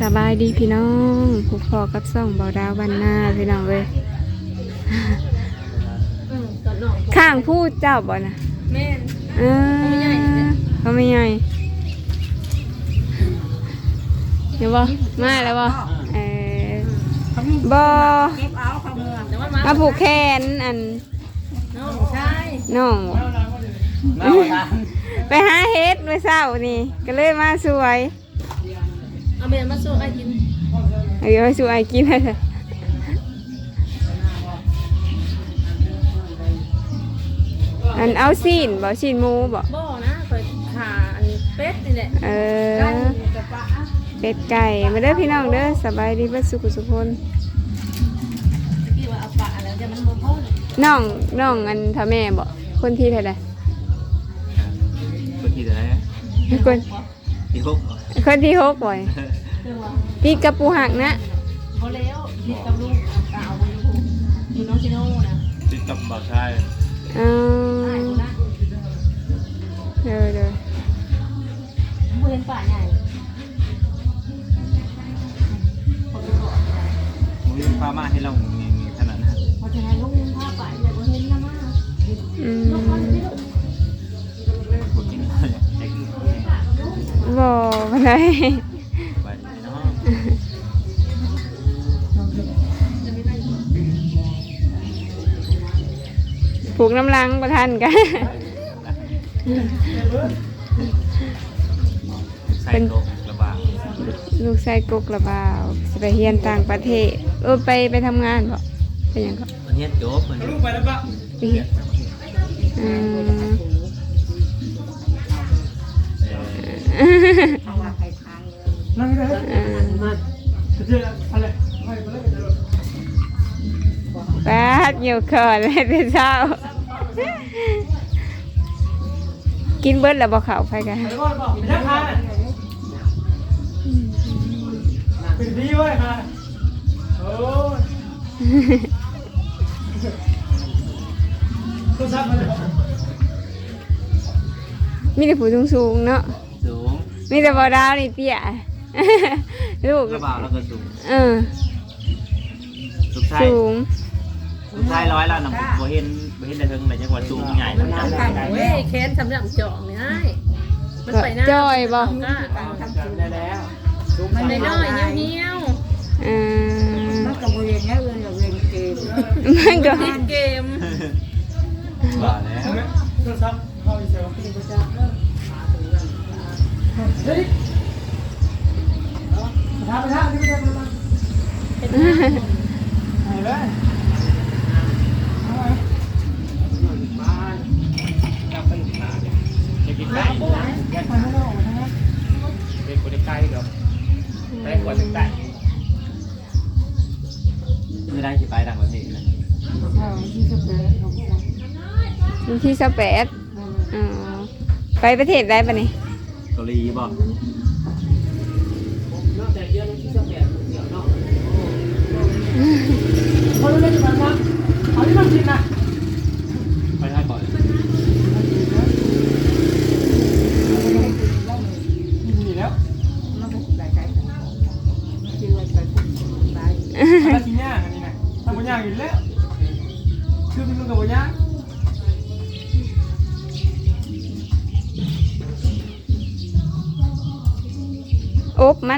สบายดีพี่น้องผูกพอกับซ่องเบาดาววันหน้าพี่น้องเว้ยอืมตอนน้องข้างผู้เจ้าบ่นะแม่นเออเขาไม่ใหญ่เดี๋ยวบ่มาแล้วบ่เออบ่เก็บเอาเขาเมืองแต่ว่ามามาผูกแขนอันน้องชายน้องบ่มาบ่ทันไปหาเฮ็ดเมื่อเช้านี่ ก็เลยมาสวย เอาเมียมาสู้ไอ้กินเอาอยู่ให้สวยกินเลยอันเอาซีนบ่ซีนหมูบ่บ่นะคอยขาอันเป็ดนี่แหละเอไก่อกับปลาเป็ดไก่มาเด้อพี่น้องเด้อสบายดีเบ่สุขสุขคนพี่ว่าเอาปลาแล้วจะมันบ่พอน้องน้องอันทาแม่บ่คนที่เท่าใดคนที่ไหนคนที่หก คนที่หกบ่อยเรื่องว่าพี่กระปูหักนะบ่แล้วพี่กับลูกเอากาวอยู่อยู่น้องชิโน่นะติดกับบ่าวชายเอออ้ายคนนะเด้อเด้อบ่เห็นป่าใหญ่มึงมีความมาให้เรามีมีขนา บ่ได้ไปเนาะผูกน้ำลังบ่ทันกันใส่โต๊ะระบางลูกชายกกระบาวสิไปเรียนต่างประเทศเออไปไปทำงานบ่ไปหยังก็มันเฮ็ดจบมันไปแล้วปะไปเฮ็ดอืม นั่งได้อืมจะเจออะไรไม่ไปเลยเจอแป๊ดเหี่ยวคอเลยแต่เช้า กินเบิดแล้วบ่เข้าไปกันแล้วก็บอกเป็นนักพาเป็นดีเว้ยค่ะโอ้ยก็ซับมาเลยมีแต่ผู้สูงๆเนาะสูง มีแต่บ่ดาวนี่เตี้ยลูกระบางแล้วก็สูงเออสุดท้ายสูงสุดท้ายร้อยแล้วนะบ่เห็นบ่เห็นได้ถึงเลยจังหวัดสูงใหญ่มัมันนทำทำกัได้นเว้ยแค้นสำหรับจองนี่ให้มันไปหน้าจ้อยบ่ก็ได้แล้วมันน้อยๆเหี่ยวเออมันก็บ่เรียนแล้วเรียนเรียนเกมมันก็ๆติดเกม เฮ้ยทำไปทำที่ไม่ได้มาไหนเลยเอาไว้จะกินไก่ไปไม่ได้ออกมาทั้งนั้นเป็นคนไก่กับไปกว่าถึงไก่ไม่ได้สิไปต่ งประเทศนะเอาที่สเปรย์ของพวกมันวันที่สแปดอ๋อไปประเทศได้ปะนี่เกาหลีบ่คนรู้ได้จะมาทำเอาที่มันกินนะ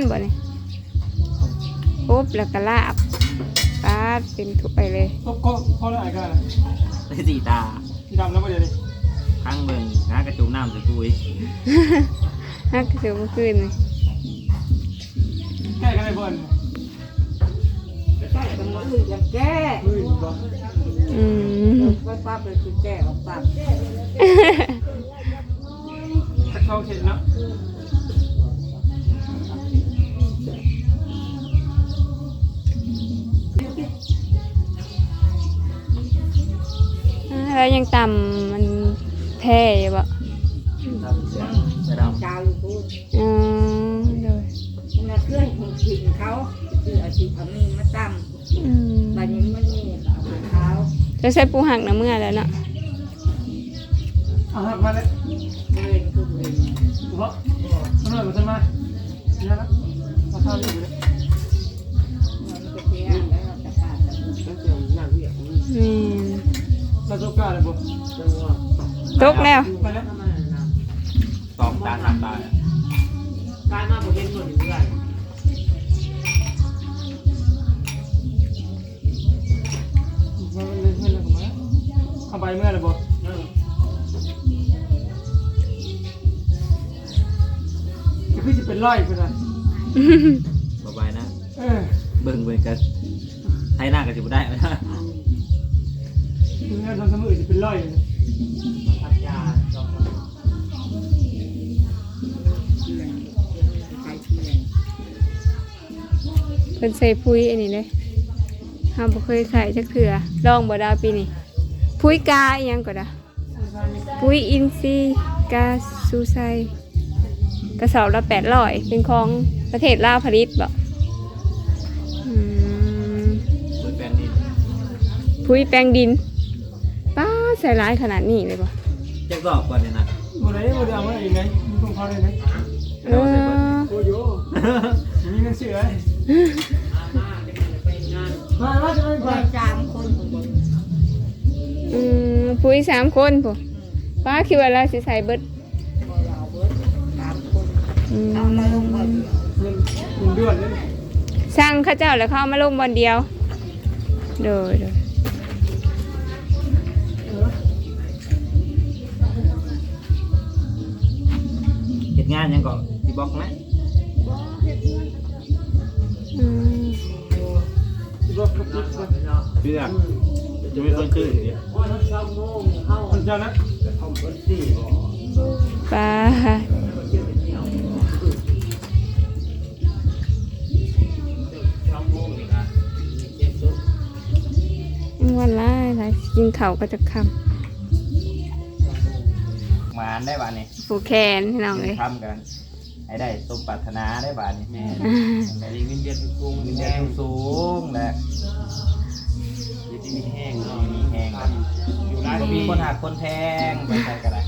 มันบ่นี่อบแล้วก็ลาบปาดเป็นทุกไปเลยก็ก็พอแล้วไอ้กันได้สีตาที่ดำแล้วประเดี๋ยวนี้ข้างเบิ่งหากระจุกน้ำจะปุยฮักเสือเมื่อคืนนี่แก้กันได้บ่นแก้กันมาอื่นยังแก้มือบ่อืมไปปั๊บเลยคือแก้ออกปั๊บสักเข้าเข็นเนาะ ยังต่ำมันแพ้ยบ่บอือด้มอืมบัดนี้มันางจะใส่ปูหักน้ำเมื่อแล้วเนาะเอาหัมาเลยเะต้นแบบมาใช่ยนมาทำอมัเสียวเล้ว แม อยู่เลยตกแล้ว ไปแล้วสองตาสามตาเนี่ยกายมาบ่เห็นบ่เพื่อนมันเลยเพื่อนเลยผมเอาไปเมื่อไหร่บ่คือจะเป็นร้อยเพื่อนบายบายนะ เออ เบิ่งเบิ่งกันให้หน้ากันสิบ่ได้ ไหมมึงเอาทำสมือจะเป็นร้อยเลยพัทยาสองคนเพิ่นใส่ปุ๋ยอันนี้เลยห้ามบ่เคยใส่จักเถื่อลองบ่ดาวปีนี้ปุ๋ยกาอีหยังก็ได้ปุ๋ยอินทรีย์กาซูไซกระสอบละแปดร้อยเป็นของประเทศลาวผลิตบ่อืมเปิดแฟนนี่ปุ๋ยแปลงดิน ใส่ร้ายขนาดนี้เลยบ่แจ็คสอบก่อนเนี่ยนะบ่ได้บ่ได้เอามาอีกไงมึงต้องเขาเลยนะเออโอ้ยมีเงินเสียมามาจะไปก่อนสามคนผมบอกอืมปุ๋ยสามคนผู้ป้าคิดว่าเราสิใส่เบิดบ่เราเบิดสามคนอืมเอามาลงก่อนเงินเงินเดือนเลยสร้างเข้าเจ้าแล้วเข้ามาลงบอลเดียวโดยโดย งานยังก่อนสิบอกไหมอืมรถรถรถรถเชื่อจะไม่คนชื่อเดียวคนเจ้านะป้าวันละไรกินข้าวก็จะคมานได้บานนี้ำ ผูกแขนพี่น้องเลยทำกันให้ได้สมปรารถนาได้บานนี้แม่อ่าแต่ดีเงินเดือนสูงเงินเดือนสูงแหละอยี่ที่มีแห้งมีแห้งอยู่ร้านมีคนหักคนแทงไปใส่กันได้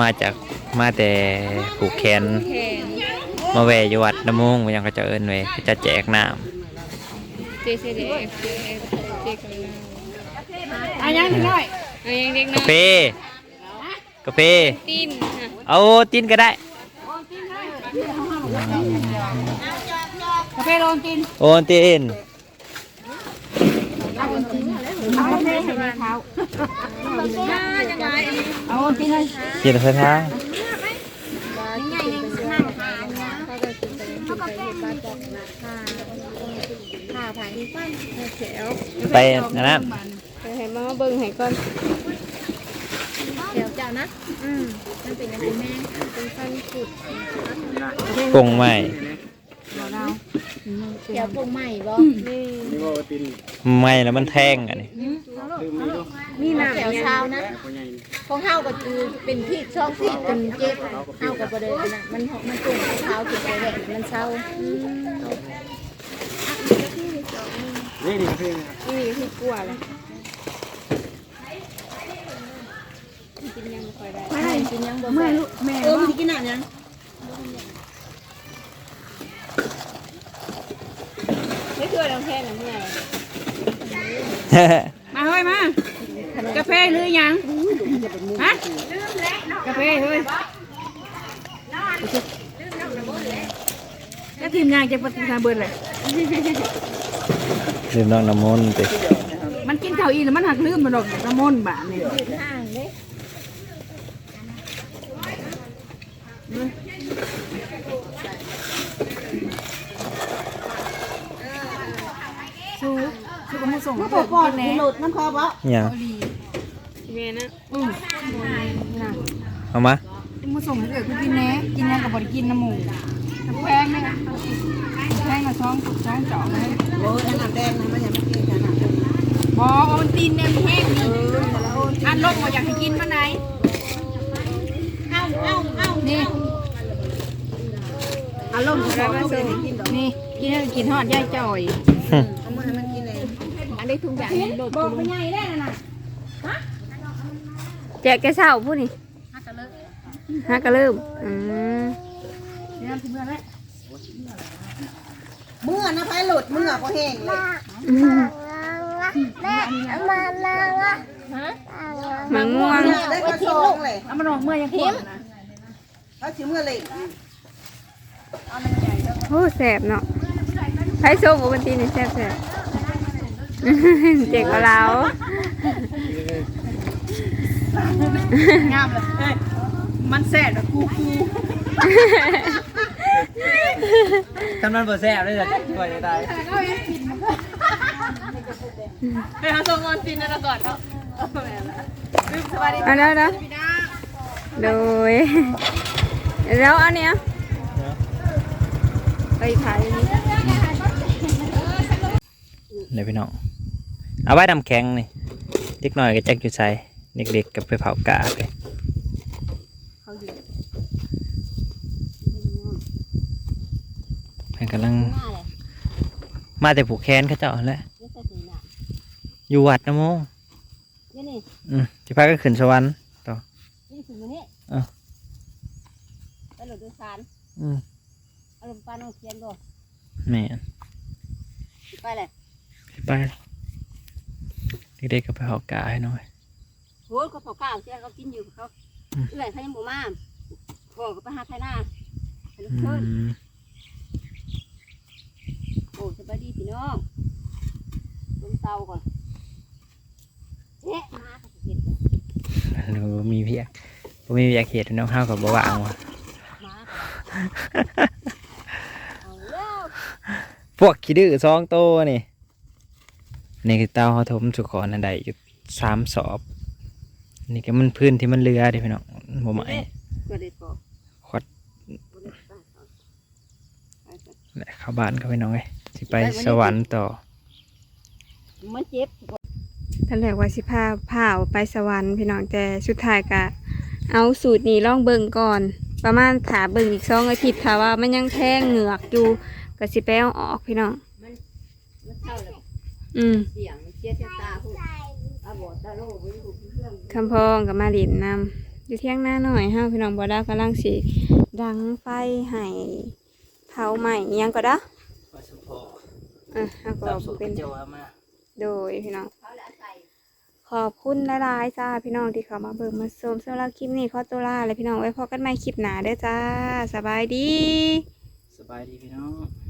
มาจากมาแต่ผูกแขนแขนมาแวอยู่วัดน้ำมงมันยังก็จะเอิ้นไว้จะแจกน้เจเจเดเอฟเจเจกันแล้ว อะยังนิดหน่อยเอายังเด็กำน้กาแฟกาแฟตีนค่ะเอาจินก็ได้ กาแฟโรนกินโอนตินเอากาแฟให้ในเท้าเอาโอนกินเลยกินใส่ทางผ่าผ่าอีกปั้นแถวไปอันนั้นเดี๋ยวให้ มาเบิ่งให้ก่อนเดี๋ยวเจ้านะ อืมมันเป็นยังไงแม่เป็นฟันขุดกงใหม่เดี๋ยวปรุงใหม่บ่นี่ใหม่แล้วมันแทงอันนี้นี่น้ำเดี๋ยวเช้านะของเฮาก็คือเป็นที่ช่องที่จนเจ็บเฮาก็บ่ได้อันนั้นมันมันปรุงเช้าถึงไปแหละมันเช้านี่นี่เพลงนี่คือกลัวเลย กินยังไม่ค่อยได้ไม่ได้กินยังบ่แม่แม่ลูกแม่เออมันกินน้ำยังไม่เคยลองแค่น้ำเมื่อยมาเฮ้ยมากาแฟหรือยังฮะกาแฟเฮ้ยแล้วทีมงานจะปฏิบัติเบิร์ดเลยลืมน้องน้ำมนต์ไปมันกินข้าวอีแล้วมันหักลืมมันดอกน้ำมนต์บาทนี่ ห่างเด้ สู้สู้ก็มาส่งมาเกิดก่อนกินแน่หลุดน้ำคอบ่ยังเมียนะอืมน่ะเอามามาส่งให้เกิดกูกินแน่กินยังกับบไดกินน้ำหมูน้ำแพงนะแพงกับช้องช้องเจาะเลยโอ้ยน้ำแดงนะมันยังไม่กินกันนะบอโอนตีนเนี่ยมันแห้งดีอันรถมาอยากให้กินมาไหน เอ้าเอ้าเอ้า นี่อารมณ์ของเราเป็นกินดอกนี่กินให้กินฮอดย่ายจ่อยเอามาให้มันกินเองอันนี้ทุกอย่างมันโดดบอกไปไงได้น่ะแจกแกเศร้าผู้นี่ฮักกะเริ่มอืมนี่น้ำที่เมื่อแล้วโบมื่อนะพายหลุดเมื่อพอแห้งเลยหมังม่วงได้กระซองเลยเอามันออกเมื่อยังทิม เขาชิมเมื่อเลยโอ้แสบเนาะไผโซกวันตีนี่แสบแสบเจ๊กว่าเรางามเลยเอ้ยมันแสบแบบกูกูทำนั้นบ่แซ่บเลยจ้ะช่วยจะได้ไปหาส่งเงินฟินนะก่อนเนาะลืมสวัสดีเอาแล้วนะโดย แล้วอันเนี้ยไปถ่ายอันนี้เลยพี่น้องเอาไว้ดำแข็งนี่เด็กน้อยก็จักอยู่ใส่เด็กๆก็ไปเผากาไปเพิ่นกำลัง มาแต่ผูกแขนเขาเจ้าแหล้วอยู่วัดนะโมงนี่นี่อืมที่พาก็ขึ้นสวรรค์ต่อนี่ถึงนี้อะ ไปหลุดด้วยสารอืมอารมณ์ปานองเขียนบ่แม่นไปเลยไปเด็กๆก็ไปเผากาให้หน่อย โหเขาเผาข้าวเสียเขากินอยู่เขาเอื่อยเขายังบ่มาพ่อก็ไปหาไทยนาไปลูกอืเชิญมโอ้สบายดีพี่น้องลมเตาก่อนเอ๊ะมาก็เห็ดเลย หนูมีเพียกบ่มีเพียกเห็ดน้องข้าวกับบ่ว่างว่ะมาเอาแล้ว พวกขี้ดื้อสองโตวนี่นี่คือเตาเขาถมสุกรอันใดอยู่สามสอบ นี่ก็มันพื้นที่มันเรือเดิพี่น้องบ่ไหมก็ได้ปอกขวัดบ่ได้ปอกเอาไปก่อนแหละเข้าบ้านก็ไปน้องเอ้ยสิไปสวรรค์ต่อมันเจ็บท่านแรกว่าสิพาพาเอาไปสวรรค์พี่น้องแต่สุดท้ายก็เอาสูตรนี้ลองเบิ่งก่อน ประมาณถาเบิ่งอีกสองอาทิตย์ถ้าว่ามันยังแทงเหงือกอยู่ก็สิไปเอาออกพี่น้องมันเท่าเลยอืมเสียงเจี๊ยบตาพูดอาบอดตาโลไว้ดูเรื่องคำพองกับมาลินนำอยู่เที่ยงหน้าหน่อยห้าพี่น้องบอดากำลังสีดังไฟให้เผาใหม่อิหยังก็ได้อะเอาก็เป็นโดยพี่น้องเขาแล้วใส่ ขอบคุณหลายๆจ้าพี่น้องที่เข้ามาเบิ่งมาชมสำหรับคลิปนี้ขอตัวลาเลยพี่น้องไว้พบกันใหม่คลิปหน้าเด้อจ้า สบายดี สบายดีพี่น้อง